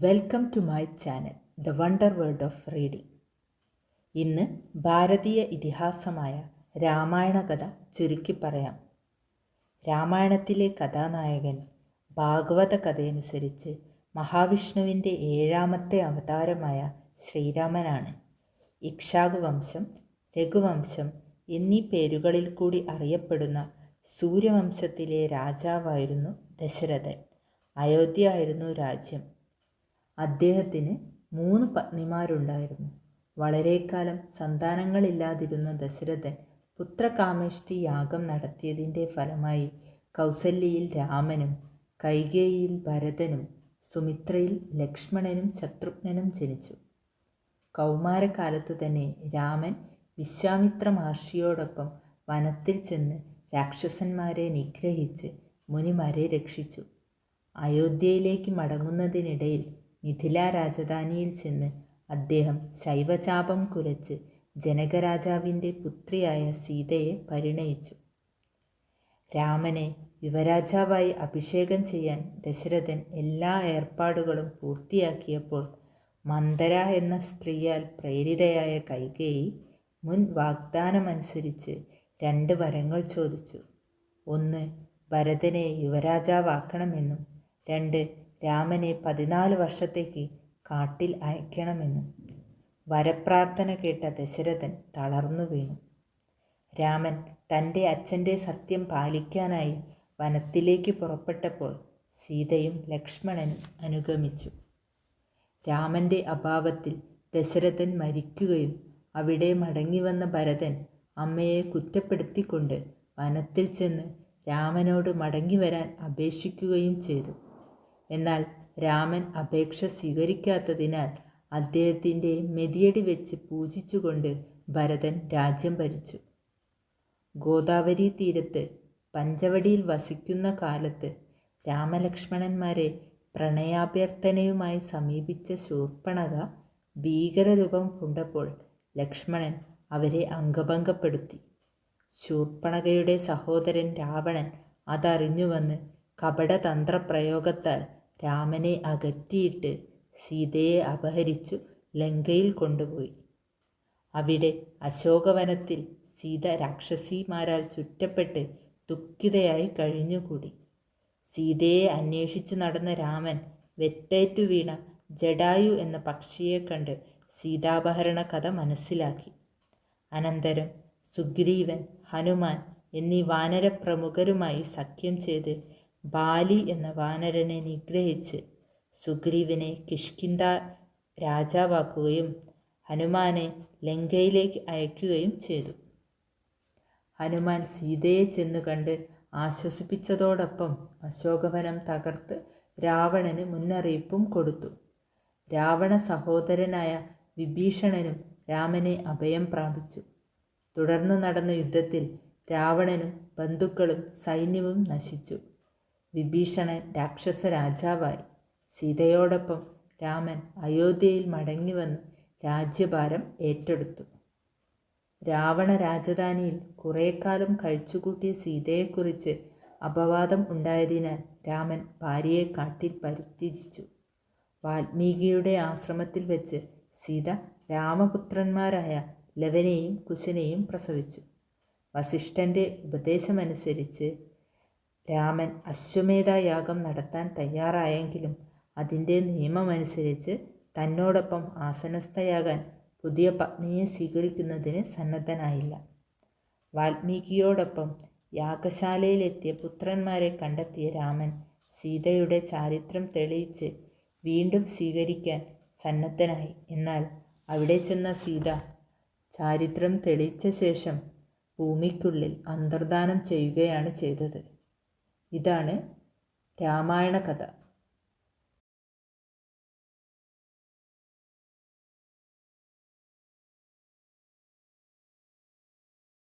Welcome to my channel the wonder world of reading ഇന്ന് ഭാരതീയ ഇതിഹാസമായ രാമായണ കഥ ചുരുക്കി പറയാം. രാമായണത്തിലെ കഥാനായകൻ ഭാഗവത കഥയനുസരിച്ച് മഹാവിഷ്ണുവിന്റെ ഏഴാമത്തെ അവതാരമായ ശ്രീരാമനാണ്. ഇക്ഷാകു വംശം രഘുവംശം എന്നീ പേരുകളിൽ കൂടി അറിയപ്പെടുന്ന സൂര്യവംശത്തിലെ രാജാവായിരുന്നു ദശരഥൻ. അയോധ്യ ആയിരുന്നു രാജ്യം. അദ്ദേഹത്തിന് മൂന്ന് പത്നിമാരുണ്ടായിരുന്നു. വളരെക്കാലം സന്താനങ്ങളില്ലാതിരുന്ന ദശരഥൻ പുത്രകാമേഷ്ടി യാഗം നടത്തിയതിന്റെ ഫലമായി കൗസല്യയിൽ രാമനും കൈകേയിയിൽ ഭരതനും സുമിത്രയിൽ ലക്ഷ്മണനും ശത്രുഘ്നനും ജനിച്ചു. കൗമാരകാലത്തു തന്നെ രാമൻ വിശ്വാമിത്ര മഹർഷിയോടൊപ്പം വനത്തിൽ ചെന്ന് രാക്ഷസന്മാരെ നിഗ്രഹിച്ച് മുനിമാരെ രക്ഷിച്ചു. അയോധ്യയിലേക്ക് മടങ്ങുന്നതിനിടയിൽ മിഥില രാജധാനിയിൽ ചെന്ന് അദ്ദേഹം ശൈവചാപം കുലച്ച് ജനകരാജാവിന്റെ പുത്രിയായ സീതയെ പരിണയിച്ചു. രാമനെ യുവരാജാവായി അഭിഷേകം ചെയ്യാൻ ദശരഥൻ എല്ലാ ഏർപ്പാടുകളും പൂർത്തിയാക്കിയപ്പോൾ മന്ദര എന്ന സ്ത്രീയാൽ പ്രേരിതയായ കൈകേയി മുൻ വാഗ്ദാനമനുസരിച്ച് രണ്ട് വരങ്ങൾ ചോദിച്ചു. ഒന്ന് ഭരതനെ യുവരാജാവാക്കണമെന്നും രണ്ട് രാമനെ പതിനാല് വർഷത്തേക്ക് കാട്ടിൽ അയക്കണമെന്നും വരപ്രാർത്ഥന കേട്ട ദശരഥൻ തളർന്നു വീണു. രാമൻ തന്റെ അച്ഛന്റെ സത്യം പാലിക്കാനായി വനത്തിലേക്ക് പുറപ്പെട്ടപ്പോൾ സീതയും ലക്ഷ്മണനും അനുഗമിച്ചു. രാമന്റെ അഭാവത്തിൽ ദശരഥൻ മരിക്കുകയും അവിടെ മടങ്ങിവന്ന ഭരതൻ അമ്മയെ കുറ്റപ്പെടുത്തിക്കൊണ്ട് വനത്തിൽ ചെന്ന് രാമനോട് മടങ്ങി വരാൻ അപേക്ഷിക്കുകയും ചെയ്തു. എന്നാൽ രാമൻ അപേക്ഷ സ്വീകരിക്കാത്തതിനാൽ അദ്ദേഹത്തിന്റെ മെതിയടി വെച്ച് പൂജിച്ചുകൊണ്ട് ഭരതൻ രാജ്യം ഭരിച്ചു. ഗോദാവരി തീരത്ത് പഞ്ചവടിയിൽ വസിക്കുന്ന കാലത്ത് രാമലക്ഷ്മണന്മാരെ പ്രണയാഭ്യർത്ഥനയുമായി സമീപിച്ച ശൂർപ്പണക ഭീകരരൂപം പൂണ്ടപ്പോൾ ലക്ഷ്മണൻ അവരെ അംഗഭംഗപ്പെടുത്തി. ശൂർപ്പണകയുടെ സഹോദരൻ രാവണൻ അതറിഞ്ഞുവന്ന് കപടതന്ത്രപ്രയോഗത്താൽ രാമനെ അകറ്റിയിട്ട് സീതയെ അപഹരിച്ചു ലങ്കയിൽ കൊണ്ടുപോയി. അവിടെ അശോകവനത്തിൽ സീത രാക്ഷസിമാരാൽ ചുറ്റപ്പെട്ട് ദുഃഖിതയായി കഴിഞ്ഞുകൂടി. സീതയെ അന്വേഷിച്ചു നടന്ന രാമൻ വെട്ടേറ്റു വീണ ജഡായു എന്ന പക്ഷിയെ കണ്ട് സീതാപഹരണ കഥ മനസ്സിലാക്കി. അനന്തരം സുഗ്രീവൻ ഹനുമാൻ എന്നീ വാനരപ്രമുഖരുമായി സഖ്യം ചെയ്ത് ബാലി എന്ന വാനരനെ നിഗ്രഹിച്ച് സുഗ്രീവനെ കിഷ്കിന്ത രാജാവാക്കുകയും ഹനുമാനെ ലങ്കയിലേക്ക് അയക്കുകയും ചെയ്തു. ഹനുമാൻ സീതയെ ചെന്നു കണ്ട് ആശ്വസിപ്പിച്ചതോടൊപ്പം അശോകവനം തകർത്ത് രാവണന് മുന്നറിയിപ്പും കൊടുത്തു. രാവണ സഹോദരനായ വിഭീഷണനും രാമനെ അഭയം പ്രാപിച്ചു. തുടർന്ന് നടന്ന യുദ്ധത്തിൽ രാവണനും ബന്ധുക്കളും സൈന്യവും നശിച്ചു. വിഭീഷണൻ രാക്ഷസ രാജാവായി. സീതയോടൊപ്പം രാമൻ അയോധ്യയിൽ മടങ്ങിവന്ന് രാജ്യഭാരം ഏറ്റെടുത്തു. രാവണ രാജധാനിയിൽ കുറേക്കാലം കഴിച്ചുകൂട്ടിയ സീതയെക്കുറിച്ച് അപവാദം ഉണ്ടായതിനാൽ രാമൻ ഭാര്യയെ കാട്ടിൽ പരിത്യജിച്ചു. വാൽമീകിയുടെ ആശ്രമത്തിൽ വെച്ച് സീത രാമപുത്രന്മാരായ ലവനെയും കുശനെയും പ്രസവിച്ചു. വസിഷ്ഠന്റെ ഉപദേശമനുസരിച്ച് രാമൻ അശ്വമേധയാഗം നടത്താൻ തയ്യാറായെങ്കിലും അതിന്റെ നിയമമനുസരിച്ച് തന്നോടൊപ്പം ആസനസ്ഥയാകാൻ പുതിയ പത്നിയെ സ്വീകരിക്കുന്നതിന് സന്നദ്ധനായില്ല. വാൽമീകിയോടൊപ്പം യാഗശാലയിലെത്തിയ പുത്രന്മാരെ കണ്ടെത്തിയ രാമൻ സീതയുടെ ചാരിത്രം തെളിയിച്ച് വീണ്ടും സ്വീകരിക്കാൻ സന്നദ്ധനായി. എന്നാൽ അവിടെ ചെന്ന സീത ചാരിത്രം തെളിയിച്ച ശേഷം ഭൂമിക്കുള്ളിൽ അന്തർദാനം ചെയ്യുകയാണ് ചെയ്തത്. ഇതാണ് രാമായണ കഥ.